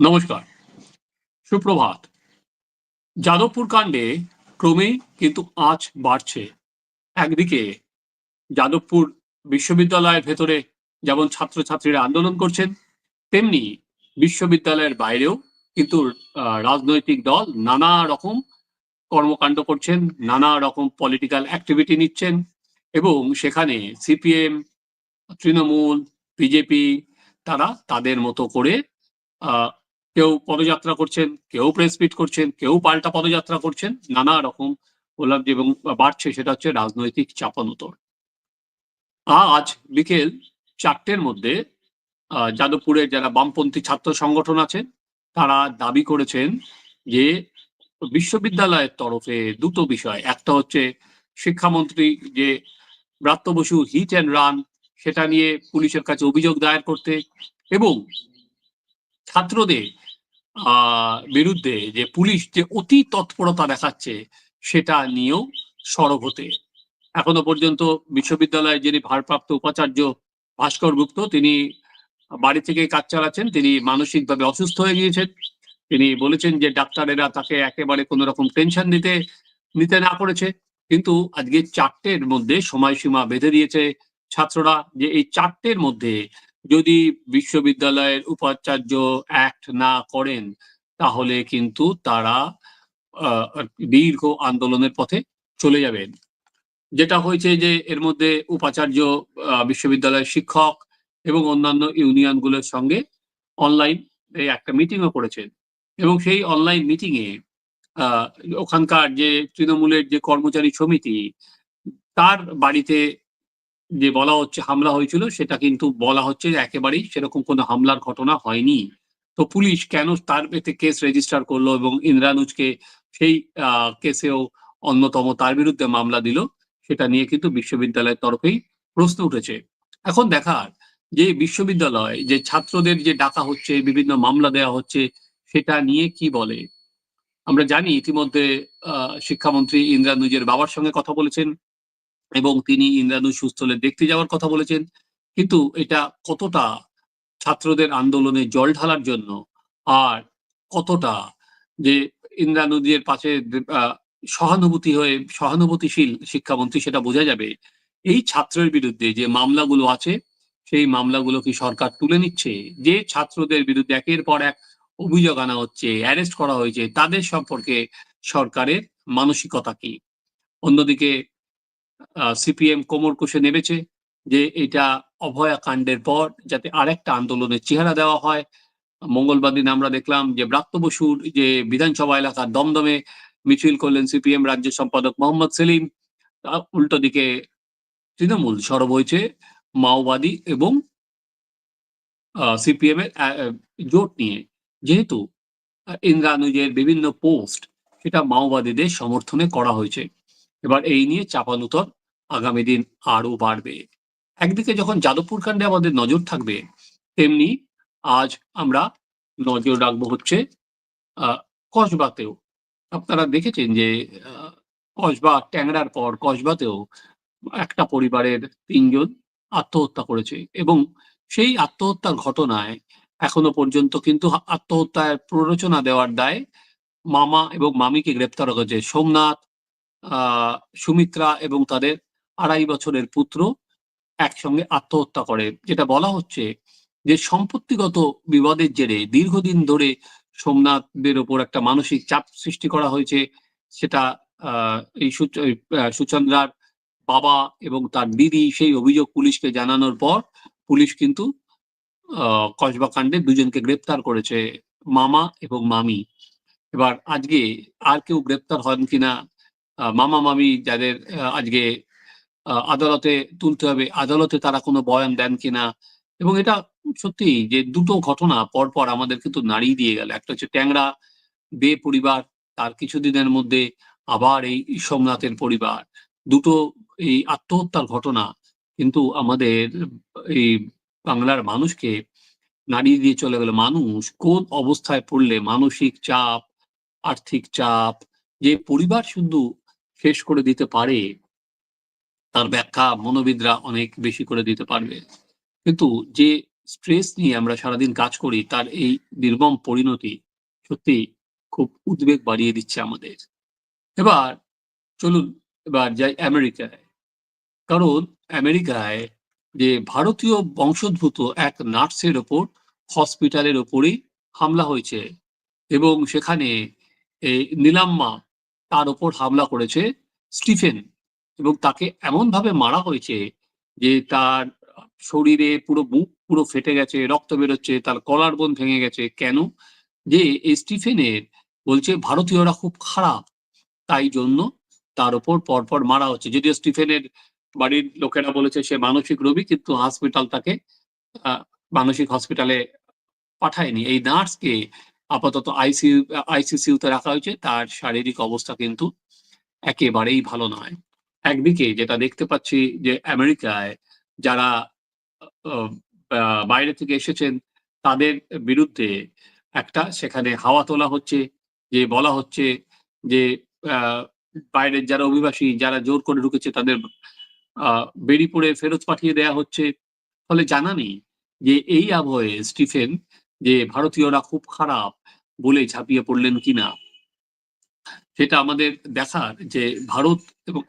নমস্কার, সুপ্রভাত। যাদবপুর কাণ্ডে ক্রমেই কিন্তু আঁচ বাড়ছে। একদিকে যাদবপুর বিশ্ববিদ্যালয়ের ভেতরে যেমন ছাত্রছাত্রীরা আন্দোলন করছেন, তেমনি বিশ্ববিদ্যালয়ের বাইরেও কিন্তু রাজনৈতিক দল নানা রকম কর্মকাণ্ড করছেন, নানা রকম পলিটিক্যাল অ্যাক্টিভিটি নিচ্ছেন এবং সেখানে সিপিএম, তৃণমূল, বিজেপি তারা তাদের মতো করে কেউ পদযাত্রা করছেন, কেউ প্রেস মিট করছেন, কেউ পাল্টা পদযাত্রা করছেন, নানা রকম বললাম যে, এবং বাড়ছে, সেটা হচ্ছে রাজনৈতিক চাপানোতর আজ বিকেল চারটের মধ্যে যাদবপুরের যারা বামপন্থী ছাত্র সংগঠন আছে, তারা দাবি করেছেন যে, বিশ্ববিদ্যালয়ের তরফে দুটো বিষয়। একটা হচ্ছে শিক্ষামন্ত্রী যে, Bratya Basu hit and run সেটা নিয়ে পুলিশের কাছে অভিযোগ দায়ের করতে, এবং ছাত্রদের বিরুদ্ধে যে পুলিশ যে অতি তৎপরতা দেখাচ্ছে, সেটা নিয়েও সরব হতে। এখনও পর্যন্ত বিশ্ববিদ্যালয়ের যিনি ভারপ্রাপ্ত উপাচার্য ভাস্কর গুপ্ত, তিনি বাড়ি থেকে কাজ চালাচ্ছেন, তিনি মানসিকভাবে অসুস্থ হয়ে গিয়েছেন। তিনি বলেছেন যে ডাক্তারেরা তাকে একেবারে কোনো রকম টেনশন নিতে নিতে না করেছে। কিন্তু আজকে চারটের মধ্যে সময়সীমা বেঁধে দিয়েছে ছাত্ররা যে এই চারটের মধ্যে যদি বিশ্ববিদ্যালয়ের উপাচার্য অ্যাক্ট না করেন তাহলে কিন্তু তারা দীর্ঘ আন্দোলনের পথে চলে যাবেন। যেটা হয়েছে যে এর মধ্যে উপাচার্য বিশ্ববিদ্যালয়ের শিক্ষক এবং অন্যান্য ইউনিয়নগুলোর সঙ্গে অনলাইন একটা মিটিংও করেছেন। এবং সেই অনলাইন মিটিং এ আহ, ওখানকার যে তৃণমূলের যে কর্মচারী সমিতি তার বাড়িতে যে বলা হচ্ছে হামলা হয়েছিল, সেটা কিন্তু বলা হচ্ছে যে একেবারেই সেরকম কোনো হামলার ঘটনা হয়নি। তো পুলিশ কেন তার পেতে কেস রেজিস্টার করল এবং ইন্দ্রানুজকে সেই কেসেও অন্যতম তার বিরুদ্ধে মামলা দিল, সেটা নিয়ে কিন্তু বিশ্ববিদ্যালয়ের তরফেই প্রশ্ন উঠেছে। এখন দেখার যে বিশ্ববিদ্যালয়, যে ছাত্রদের যে ডাকা হচ্ছে, বিভিন্ন মামলা দেওয়া হচ্ছে, সেটা নিয়ে কি বলে? আমরা জানি ইতিমধ্যে শিক্ষামন্ত্রী ইন্দ্রানুজের বাবার সঙ্গে কথা বলেছেন। এবং তিনি ইন্দ্রানুজ সুস্থ হলে দেখতে যাওয়ার কথা বলেছেন, কিন্তু এটা কতটা ছাত্রদের আন্দোলনে জল ঢালার জন্য আর কতটা যে ইন্দ্রানুজের পাশে সহানুভূতি হয়ে সহানুভূতিশীল শিক্ষামন্ত্রী সেটা বোঝা যাবে। এই ছাত্রের বিরুদ্ধে যে মামলাগুলো আছে, সেই মামলাগুলো কি সরকার তুলে নিচ্ছে? যে ছাত্রদের বিরুদ্ধে একের পর এক অভিযোগ আনা হচ্ছে, অ্যারেস্ট করা হয়েছে, তাদের সম্পর্কে সরকারের মানসিকতা কি? অন্যদিকে সিপিএম কোমর কষে নেমেছে যে এটা অভয়া কাণ্ডের পর যাতে আরেকটা আন্দোলনের চেহারা দেওয়া হয়। মঙ্গলবার দিন আমরা দেখলাম যে ব্রাত্য বসুর যে বিধানসভা এলাকার দমদমে মিছিল করলেন সিপিএম রাজ্য সম্পাদক মোহাম্মদ সেলিম। উল্টো দিকে তৃণমূল সরব হয়েছে মাওবাদী এবং সিপিএম এর জোট নিয়ে। যেহেতু ইন্দ্রানুজের বিভিন্ন পোস্ট সেটা মাওবাদীদের সমর্থনে করা হয়েছে। এবার এই নিয়ে চাপানুতর আগামী দিন আরও বাড়বে। একদিকে যখন যাদবপুর কাণ্ডে আমাদের নজর থাকবে, তেমনি আজ আমরা নজর রাখব হচ্ছে কসবাতেও। আপনারা দেখেছেন যে কসবা ট্যাংরার পর কসবাতেও একটা পরিবারের তিনজন আত্মহত্যা করেছে এবং সেই আত্মহত্যার ঘটনায় এখনও পর্যন্ত কিন্তু আত্মহত্যার প্ররোচনা দেওয়ার দায় মামা এবং মামিকে গ্রেপ্তার করেছে সোমনাথ সুমিত্রা এবং তাদের আড়াই বছরের পুত্র একসঙ্গে আত্মহত্যা করে, যেটা বলা হচ্ছে যে সম্পত্তিগত বিবাদের জেরে দীর্ঘদিন ধরে সোমনাথদের ওপর একটা মানসিক চাপ সৃষ্টি করা হয়েছে। সেটা এই সুচন্দ্রার বাবা এবং তার দিদি সেই অভিযোগ পুলিশকে জানানোর পর পুলিশ কিন্তু কসবা কাণ্ডে দুজনকে গ্রেপ্তার করেছে, মামা এবং মামি। এবার আজকে আর কেউ গ্রেপ্তার হন কিনা মামা, মামি যাদের আজকে আদালতে তুলতে হবে, আদালতে তারা কোনো বয়ান দেন কিনা? এবং এটা সত্যি যে দুটো ঘটনা পরপর আমাদের কিন্তু নাড়িয়ে দিয়ে গেল। একটা হচ্ছে ট্যাংরা বে পরিবার, তার কিছুদিনের মধ্যে আবার এই সোমনাথের পরিবার। দুটো এই আত্মহত্যার ঘটনা কিন্তু আমাদের এই বাংলার মানুষকে নাড়িয়ে দিয়ে চলে গেল। মানুষ কোন অবস্থায় পড়লে মানসিক চাপ, আর্থিক চাপ, যে পরিবার শুধু শেষ করে দিতে পারে, তার ব্যাখ্যা মনোবিদরা অনেক বেশি করে দিতে পারবে। কিন্তু যে স্ট্রেস নিয়ে আমরা সারাদিন কাজ করি, তার এই নির্মম পরিণতি সত্যি খুব উদ্বেগ বাড়িয়ে দিচ্ছে আমাদের। এবার চলুন, এবার যাই আমেরিকায়। কারণ আমেরিকায় যে ভারতীয় বংশোদ্ভূত এক নার্সের ওপর হসপিটালের ওপরই হামলা হয়েছে এবং সেখানে এই নীলাম্মা তার ওপর হামলা করেছে স্টিফেন এবং তাকে এমন ভাবে মারা হয়েছে যে তার শরীরে পুরো মুখ পুরো ফেটে গেছে, রক্ত বেরোচ্ছে, তার কলার বোন ভেঙে গেছে। কেন? যে স্টিফেনের বলছে ভারতীয়রা খুব খারাপ, তাই জন্য তার ওপর পরপর মারা হচ্ছে। যদিও স্টিফেনের বাড়ির লোকেরা বলেছে সে মানসিক রোগী, কিন্তু হসপিটাল তাকে মানসিক হসপিটালে পাঠায়নি। এই নার্সকে আপাতত আইসিইউ আইসিসিউতে রাখা হয়েছে। তার শারীরিক অবস্থা কিন্তু একেবারেই ভালো নয়। একদিকে যেটা দেখতে পাচ্ছি যে আমেরিকায় যারা বাইরে থেকে এসেছেন তাদের বিরুদ্ধে একটা সেখানে হাওয়া তোলা হচ্ছে যে বলা হচ্ছে যে বাইরের যারা অভিবাসী যারা জোর করে ঢুকেছে তাদের আহ, বেরি পড়ে ফেরত পাঠিয়ে দেয়া হচ্ছে। ফলে জানা নেই যে এই আবহে স্টিফেন যে ভারতীয়রা খুব খারাপ বলে ঝাঁপিয়ে পড়লেন কিনা? সেটা আমাদের দেখার যে ভারত এবং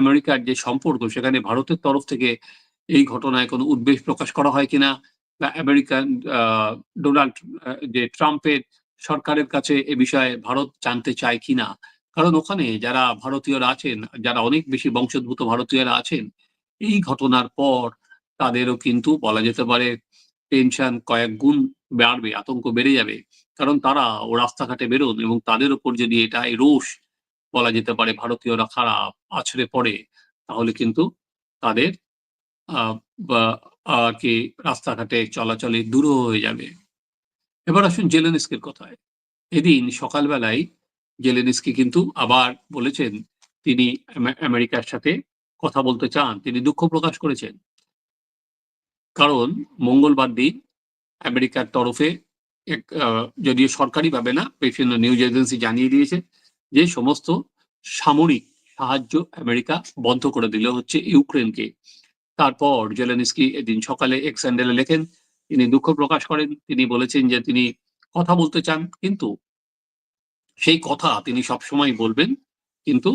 আমেরিকার যে সম্পর্ক, সেখানে ভারতের তরফ থেকে এই ঘটনায় কোনো উদ্বেগ প্রকাশ করা হয় কিনা? বা আমেরিকান ডোনাল্ড যে ট্রাম্পের সরকারের কাছে এ বিষয়ে ভারত জানতে চায় কিনা? কারণ ওখানে যারা ভারতীয়রা আছেন, যারা অনেক বেশি বংশোদ্ভূত ভারতীয়রা আছেন, এই ঘটনার পর তাদেরও কিন্তু বলা যেতে পারে, টেনশন কয়েক গুণ বাড়বে, আতঙ্ক বেড়ে যাবে। কারণ তারা ও রাস্তাঘাটে বেরোন এবং তাদের উপর যদি এটা এই রোষ বলা যেতে পারে, ভারতীয়রা খারাপ আছড়ে পড়ে, তাহলে কিন্তু তাদের আর কি রাস্তাঘাটে চলাচলে দূর হয়ে যাবে। এবার আসুন জেলেনস্কির কথায়। এদিন সকালবেলায় জেলেনস্কি কিন্তু আবার বলেছেন, তিনি আমে- আমেরিকার সাথে কথা বলতে চান, তিনি দুঃখ প্রকাশ করেছেন। কারণ মঙ্গলবার দিন আমেরিকার তরফে এক যদিও সরকারিভাবে না, বিভিন্ন নিউজ এজেন্সি জানিয়ে দিয়েছে যে সমস্ত সামরিক সাহায্য আমেরিকা বন্ধ করে দিলে হচ্ছে ইউক্রেনকে। তারপর জেলেনস্কি এদিন সকালে এক্স হ্যান্ডেলে লেখেন, তিনি দুঃখ প্রকাশ করেন, তিনি বলেছেন যে তিনি কথা বলতে চান, কিন্তু সেই কথা তিনি সবসময় বলবেন, কিন্তু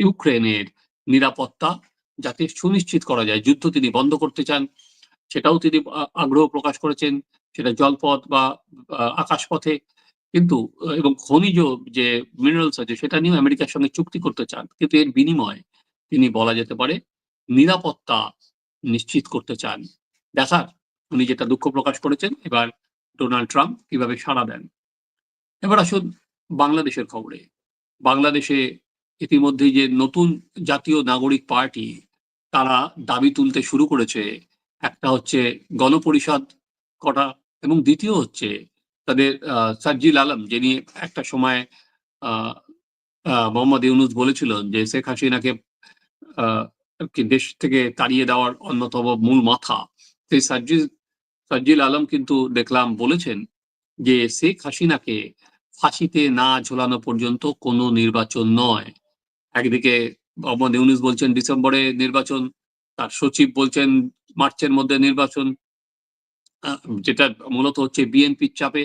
ইউক্রেনের নিরাপত্তা যাতে সুনিশ্চিত করা যায়, যুদ্ধ তিনি বন্ধ করতে চান সেটাও তিনি আগ্রহ প্রকাশ করেছেন, সেটা জলপথ বা আকাশপথে। কিন্তু এবং খনিজ যে মিনারেলস আছে, সেটা নিয়েও আমেরিকার সঙ্গে চুক্তি করতে চান। কিন্তু এর বিনিময়ে তিনি বলা যেতে পারে নিরাপত্তা নিশ্চিত করতে চান। দেখার, উনি যেটা দুঃখ প্রকাশ করেছেন, এবার ডোনাল্ড ট্রাম্প কীভাবে সাড়া দেন। এবার আসুন বাংলাদেশের খবরে। বাংলাদেশে ইতিমধ্যেই যে নতুন জাতীয় নাগরিক পার্টি, তারা দাবি তুলতে শুরু করেছে একটা হচ্ছে গণপরিষদ করা এবং দ্বিতীয় হচ্ছে তাদের আহ, সার্জিল আলম যিনি একটা সময় মোহাম্মদ ইউনুস বলেছিলেন যে শেখ হাসিনাকে দেশ থেকে তাড়িয়ে দেওয়ার অন্যতম মূল মাথা। সেই সার্জিল সার্জিল আলম কিন্তু দেখলাম বলেছেন যে শেখ হাসিনাকে ফাঁসিতে না ঝোলানো পর্যন্ত কোনো নির্বাচন নয়। একদিকে মোহাম্মদ ইউনুস বলছেন ডিসেম্বরে নির্বাচন তার সচিব বলছেন, মার্চের মধ্যে নির্বাচন যেটা মূলত হচ্ছে বিএনপির চাপে,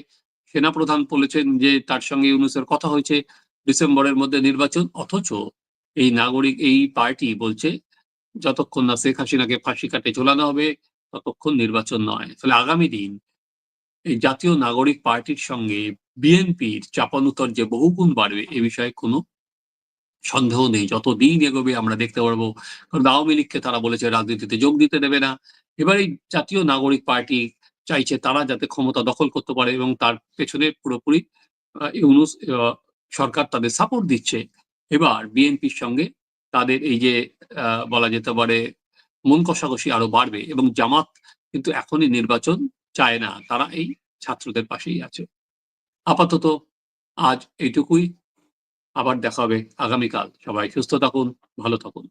সেনাপ্রধান বলেছেন যে তার সঙ্গে ইউনুসের কথা হয়েছে, ডিসেম্বরের মধ্যে নির্বাচন, অথচ এই নাগরিক, এই পার্টি বলছে, যতক্ষণ না শেখ হাসিনাকে ফাঁসি কাটে ঝোলানো হবে, ততক্ষণ নির্বাচন নয়। ফলে আগামী দিন এই জাতীয় নাগরিক পার্টির সঙ্গে বিএনপির চাপানুতর যে বহুগুণ বাড়বে, এ বিষয়ে কোনো সন্দেহ নেই যত দিন এগোবে আমরা দেখতে পারব। কারণ আওয়ামী লীগকে তারা বলেছে রাজনীতিতে যোগ দিতে দেবে না। এবার এই জাতীয় নাগরিক পার্টি চাইছে তারা যাতে ক্ষমতা দখল করতে পারে এবং তার পেছনে পুরোপুরি ইউনুস সরকার তাদের সাপোর্ট দিচ্ছে। এবার বিএনপির সঙ্গে তাদের এই যে বলা যেতে পারে, মন কষাকষি আরও বাড়বে এবং জামাত কিন্তু এখনই নির্বাচন চায় না। তারা এই ছাত্রদের পাশেই আছে। আপাতত আজ এইটুকুই। আবার দেখা হবে আগামীকাল। সবাই সুস্থ থাকুন ভালো থাকুন।